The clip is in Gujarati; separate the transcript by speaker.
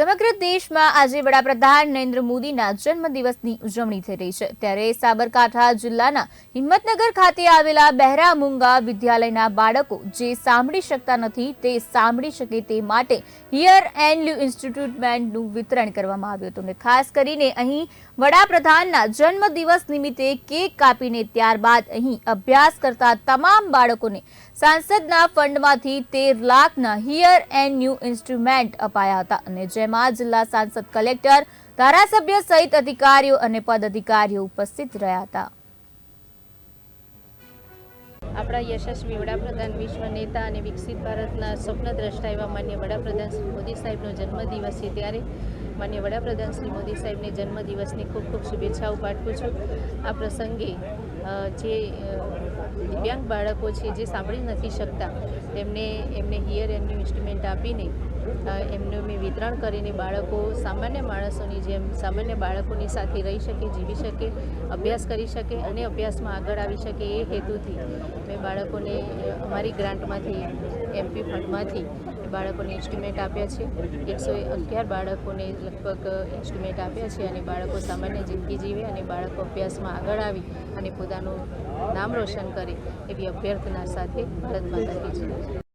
Speaker 1: સમગ્ર દેશમાં આજે વડાપ્રધાન નરેન્દ્ર મોદીના જન્મદિવસની ઉજવણી થઈ રહી છે. ત્યારે સાબરકાંઠા જિલ્લાના હિંમતનગર ખાતે આવેલા બહેરા મુંગા વિદ્યાલયના બાળકો જે સાંભળી શકતા નથી તે સાંભળી શકે તે માટે હિયર એન્ડ લ્યુ ઇન્સ્ટિટ્યૂટમેન્ટનું વિતરણ કરવામાં આવ્યું હતું અને ખાસ કરીને અહીં વડાપ્રધાનના જન્મદિવસ નિમિત્તે કેક કાપીને ત્યારબાદ અહીં અભ્યાસ કરતા તમામ બાળકોને સાંસદના ફંડમાંથી તેર લાખના હિયર એન્ડ ન્યૂ ઇન્સ્ટ્રુમેન્ટ અપાયા હતા અને જેમાં જિલ્લા સાંસદ કલેક્ટર, ધારાસભ્ય સહિત અધિકારીઓ અને પદાધિકારીઓ ઉપસ્થિત રહ્યા હતા.
Speaker 2: આપણા યશસ્વી વડાપ્રધાન વિશ્વ નેતા અને વિકસિત ભારતના સ્વપ્નદ્રષ્ટા એવા માન્ય વડાપ્રધાન શ્રી મોદી સાહેબનો જન્મદિવસ છે ત્યારે માન્ય વડાપ્રધાન શ્રી મોદી સાહેબને જન્મદિવસની ખૂબ ખૂબ શુભેચ્છાઓ પાઠવું છું. આ પ્રસંગે જે દિવ્યાંગ બાળકો છે જે સાંભળી નથી શકતા, તેમને, એમને હિયર એમની ઇન્સ્ટ્રુમેન્ટ આપીને એમનું મેં વિતરણ કરીને બાળકો, સામાન્ય માણસોની જેમ, સામાન્ય બાળકોની સાથે રહી શકે, જીવી શકે, અભ્યાસ કરી શકે અને અભ્યાસમાં આગળ આવી શકે એ હેતુથી મેં બાળકોને અમારી ગ્રાન્ટમાંથી એમપી ફંડમાંથી બાળકોને ઇન્સ્ટ્રુમેન્ટ આપ્યા છે. એકસો અગિયાર બાળકોને લગભગ ઇન્સ્ટ્રુમેન્ટ આપ્યા છે અને બાળકો સામાન્ય જિંદગી જીવે અને બાળકો અભ્યાસમાં આગળ આવી અને પોતાનું નામ રોશન કરે એવી અભ્યર્થના સાથે ભારત માતા